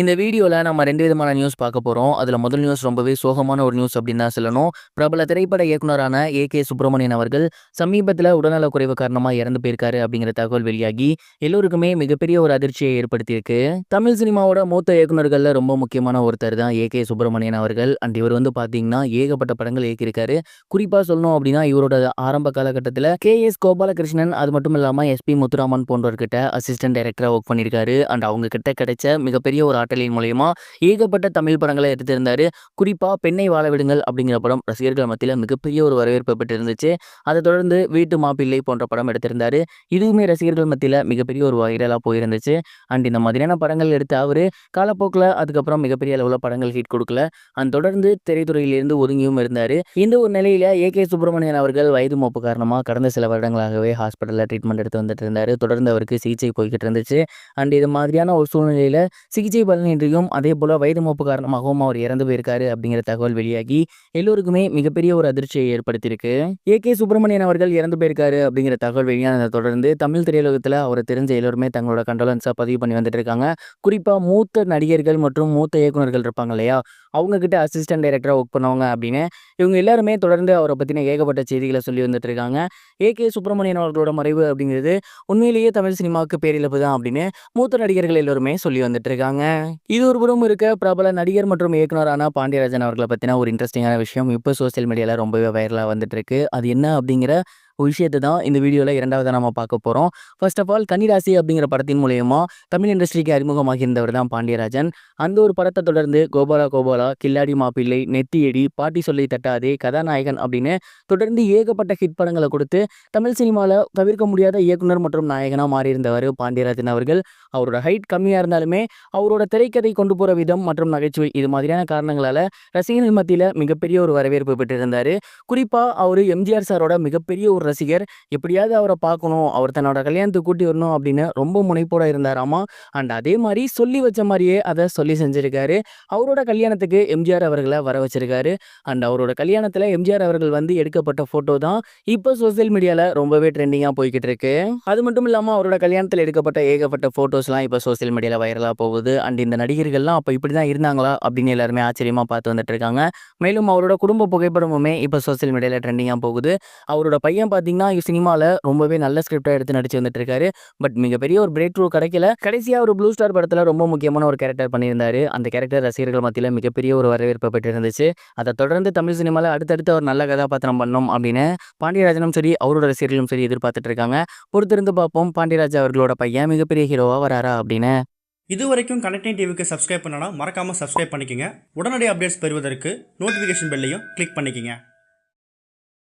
இந்த வீடியோவில் நம்ம ரெண்டு விதமான நியூஸ் பார்க்க போகிறோம் அதில் முதல் நியூஸ் ரொம்பவே சோகமான ஒரு நியூஸ் அப்படின்னு தான் சொல்லணும். பிரபல திரைப்பட இயக்குனரான ஏ.கே. சுப்பிரமணியன் அவர்கள் சமீபத்தில உடல்நலக்குறைவு காரணமாக இறந்து போயிருக்காரு அப்படிங்கிற தகவல் வெளியாகி எல்லோருக்குமே மிகப்பெரிய ஒரு அதிர்ச்சியை ஏற்படுத்தியிருக்கு. தமிழ் சினிமாவோட மூத்த இயக்குனர்களில் ரொம்ப முக்கியமான ஒருத்தர் தான் ஏ.கே. சுப்பிரமணியன் அவர்கள். அண்ட் இவர் வந்து பார்த்தீங்கன்னா ஏகப்பட்ட படங்கள் இயக்கியிருக்காரு. குறிப்பாக சொல்லணும் அப்படின்னா இவரோட ஆரம்ப காலகட்டத்தில கே.எஸ். கோபாலகிருஷ்ணன் அது மட்டும் இல்லாமல் எஸ்.பி. முத்துராமன் போன்றவர்கிட்ட அசிஸ்டன்ட் டைரக்டராக ஒர்க் பண்ணியிருக்காரு. அண்ட் அவங்க கிட்ட கிடைச்ச மிகப்பெரிய ஒரு ஆற்றலின் மூலயமா ஏகப்பட்ட தமிழ் படங்களை எடுத்திருந்தார். குறிப்பாக பெண்ணை வாழ விடுங்கள் அப்படிங்கிற படம் ரசிகர்கள் மத்தியில் மிகப்பெரிய ஒரு வரவேற்பு பெற்றிருந்துச்சு. அதை தொடர்ந்து வீட்டு மாப்பிள்ளை போன்ற படம் எடுத்திருந்தார். இதுவுமே ரசிகர்கள் மத்தியில் மிகப்பெரிய ஒரு வைரலாக போயிருந்துச்சு. அண்ட் இந்த மாதிரியான படங்கள் எடுத்த அவர் காலப்போக்கில் அதுக்கப்புறம் மிகப்பெரிய அளவில் படங்கள் ஹிட் கொடுக்கல. அண்ட் தொடர்ந்து திரைத்துறையிலிருந்து ஒதுங்கியும் இருந்தார். இந்த ஒரு நிலையில் ஏ. கே. சுப்பிரமணியன் அவர்கள் வயது மோப்பு காரணமாக கடந்த சில வருடங்களாகவே ஹாஸ்பிட்டலில் ட்ரீட்மெண்ட் எடுத்து வந்துட்டு இருந்தார். தொடர்ந்து அவருக்கு சிகிச்சை போய்க்கிட்டு இருந்துச்சு. அண்ட் இது மாதிரியான ஒரு சூழ்நிலையில் சிகிச்சை பலனின்றியும் அதேபோல வயது மோப்பு காரணமாகவும் அவர் இறந்து போயிருக்காரு அப்படிங்கிற தகவல் வெளியாகி எல்லோருக்குமே மிகப்பெரிய ஒரு அதிர்ச்சியை ஏற்படுத்தியிருக்கு. கே சுப்பிரமணியன் அவர்கள் இறந்து போயிருக்காரு அப்படிங்கிற தகவல் வெளியானதை தொடர்ந்து தமிழ் திரையுலகத்தில் அவரை தெரிஞ்ச எல்லோருமே தங்களோட கண்டோலன்ஸாக பதிவு பண்ணி வந்துட்டு இருக்காங்க. குறிப்பாக மூத்த நடிகர்கள் மற்றும் மூத்த இயக்குநர்கள் இருப்பாங்க இல்லையா? அவங்கக்கிட்ட அசிஸ்டன்ட் டைரக்டராக ஒர்க் பண்ணவங்க அப்படின்னு இவங்க எல்லாருமே தொடர்ந்து அவரை பற்றின ஏகப்பட்ட செய்திகளை சொல்லி வந்துட்டு இருக்காங்க. ஏ.கே. சுப்பிரமணியன் அவர்களோட மறைவு அப்படிங்கிறது உண்மையிலேயே தமிழ் சினிமாவுக்கு பேரிழப்பு தான் அப்படின்னு மூத்த நடிகர்கள் எல்லோருமே சொல்லி வந்துட்டு இருக்காங்க. இது ஒரு புறம் இருக்க பிரபல நடிகர் மற்றும் இயக்குனரான பாண்டியராஜன் அவர்களை பற்றின ஒரு இன்ட்ரெஸ்டிங்கான விஷயம் இப்போ சோசியல் மீடியாவில் ரொம்பவே வைரலாக வந்துட்டு இருக்கு. அது என்ன அப்படிங்கிற விஷயத்தை தான் இந்த வீடியோவில் இரண்டாவது நம்ம பார்க்க போகிறோம் ஃபர்ஸ்ட் ஆஃப் ஆல் கன்னிராசி அப்படிங்கிற படத்தின் மூலயமா தமிழ் இண்டஸ்ட்ரிக்கு அறிமுகமாகியிருந்தவர் தான் பாண்டியராஜன். அந்த ஒரு படத்தை தொடர்ந்து கோபாலா கோபாலா, கில்லாடி மாப்பிள்ளை, நெத்தியடி, பாட்டி சொல்லை தட்டாதே, கதாநாயகன் அப்படின்னு தொடர்ந்து ஏகப்பட்ட ஹிட் படங்களை கொடுத்து தமிழ் சினிமாவில் தவிர்க்க முடியாத இயக்குனர் மற்றும் நாயகனாக மாறியிருந்தவர் பாண்டியராஜன் அவர்கள். அவரோட ஹைட் கம்மியாக இருந்தாலுமே அவரோட திரைக்கதை கொண்டு போகிற விதம் மற்றும் நகைச்சுவை இது மாதிரியான காரணங்களால் ரசிகர்கள் மத்தியில் மிகப்பெரிய ஒரு வரவேற்பு பெற்றிருந்தார் குறிப்பாக அவர் எம்.ஜி.ஆர். சாரோட மிகப்பெரிய ஒரு ரசிகர். எப்படியாவது அவரை பார்க்கணும், அவர் தன்னோட கல்யாணத்துக்கு கூட்டி வரணும் அப்படின்னு ரொம்ப முனைப்போட இருந்தாராமா. அண்ட் அதே மாதிரி சொல்லி வச்ச மாதிரியே அதை சொல்லி செஞ்சிருக்காரு. அவரோட கல்யாணத்துக்கு எம்.ஜி.ஆர். அவர்களை வர வச்சிருக்காரு. அண்ட் அவரோட கல்யாணத்தில் எம்.ஜி.ஆர். அவர்கள் வந்து எடுக்கப்பட்ட ஃபோட்டோ தான் இப்போ சோசியல் மீடியால ரொம்பவே ட்ரெண்டிங்கா போய்கிட்டு இருக்கு. அது மட்டும் இல்லாம அவரோட கல்யாணத்தில் எடுக்கப்பட்ட ஏகப்பட்ட ஃபோட்டோஸ்லாம் இப்போ சோசியல் மீடியால வைரலா போகுது. அண்ட் இந்த நடிகர்கள்லாம் அப்போ இப்படி தான் இருந்தாங்களா? அப்படின்னு எல்லாருமே ஆச்சரியமா பார்த்து வந்துட்டு இருக்காங்க. மேலும் அவரோட குடும்ப புகைப்படமுமே இப்போ சோசியல் மீடியால ட்ரெண்டிங்கா போகுது. அவரோட பையன் பார்த்தீங்கன்னா சினிமாவில் ரொம்பவே நல்ல ஸ்கிரிப்டாக எடுத்து நடிச்சு வந்துட்டு இருக்காரு. பட் மிகப்பெரிய ஒரு பிரேக் த்ரூ கிடைக்கல. கடைசியாக ஒரு ப்ளூ ஸ்டார் படத்தில் ரொம்ப முக்கியமான ஒரு கேரக்டர் பண்ணியிருந்தாரு. அந்த கேரக்டர் ரசிகர்கள் மத்தியில் மிகப்பெரிய ஒரு வரவேற்பை பெற்றிருந்துச்சு. அதை தொடர்ந்து தமிழ் சினிமாவில் அடுத்தடுத்து அவர் நல்ல கதாபாத்திரம் பண்ணோம் அப்படின்னு பாண்டியராஜனும் சரி, அவரோட ரசிகர்களும் சரி எதிர்பார்த்துட்டு இருக்காங்க. பொறுத்திருந்து பார்ப்போம் பாண்டியராஜ் அவர்களோட பையன் மிகப்பெரிய ஹீரோவாக வராரா அப்படின்னு. இதுவரைக்கும் கனெக்டிங் டிவிக்கு சப்ஸ்கிரைப் பண்ணனா மறக்காம சப்ஸ்கிரைப் பண்ணிக்கங்க உடனடி அப்டேட்ஸ் பெறுவதற்கு நோட்டிஃபிகேஷன் பெல்லையும் கிளிக் பண்ணிக்கங்க